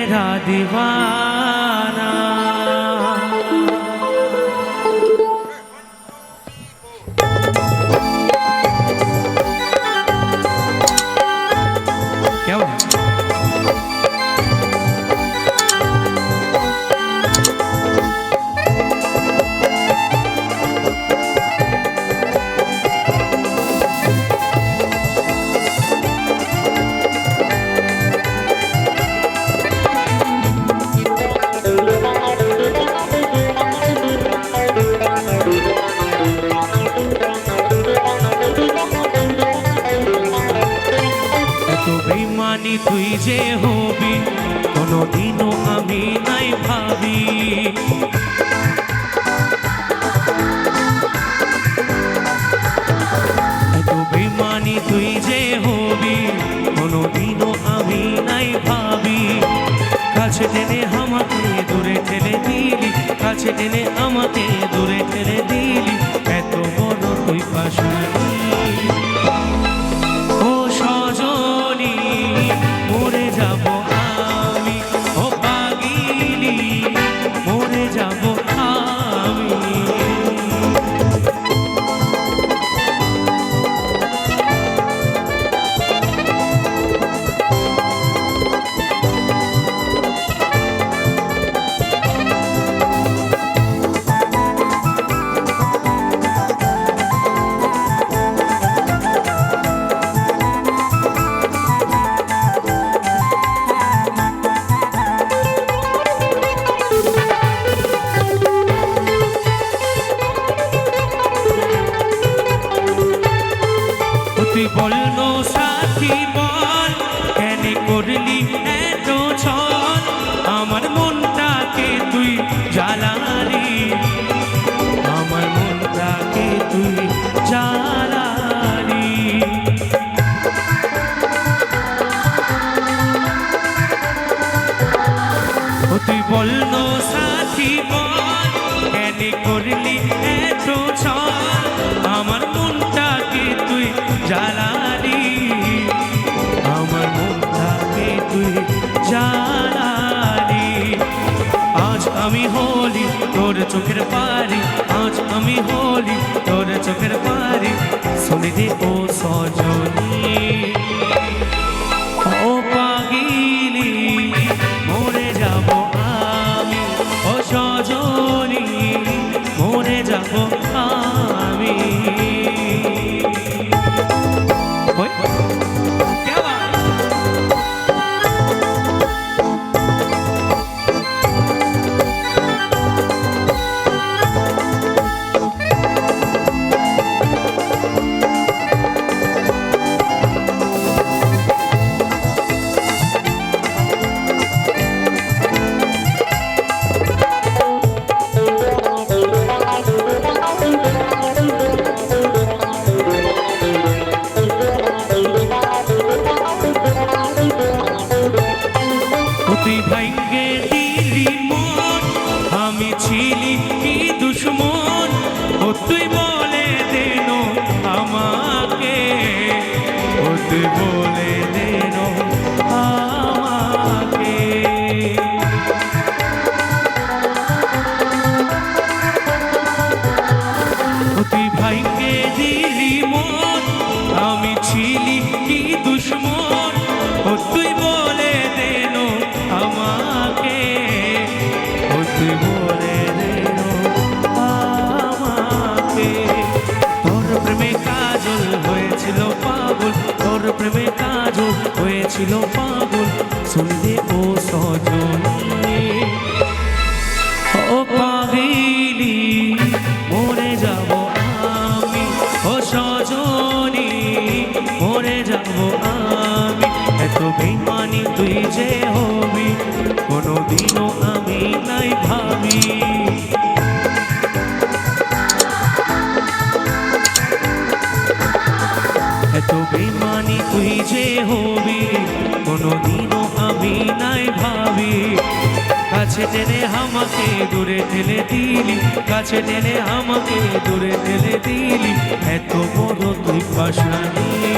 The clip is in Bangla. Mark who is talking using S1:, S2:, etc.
S1: तेरा दीवाना তুই যে হবি, কোনোদিনও আমি নাই ভাবি। এত তুই যে হবি, কোনোদিনও আমি নাই ভাবি। কাছে টেনে আমাকে দূরে ঠেলে দিলি কাছে টেনে আমাকে দূরে ঠেলে করলি তোর চোখের পারি আজ আমি হলি তোর চোখের পারি। শুনে দে ও সজনী। কি দুশ্মন? ও তুই বলে দেন আমাকে। ও তুই বলে দেন আমাকে। তোর প্রেমে কাজল হয়েছিল পাগল, তোর প্রেমে কাজল হয়েছিল পাগল। আমি নাই ভাবি? আমি নাই ভাবি। কাছে টেনে আমাকে দূরে ঠেলে দিলি, কাছে টেনে আমাকে দূরে ঠেলে দিলি। এত বড় তুই পাশানি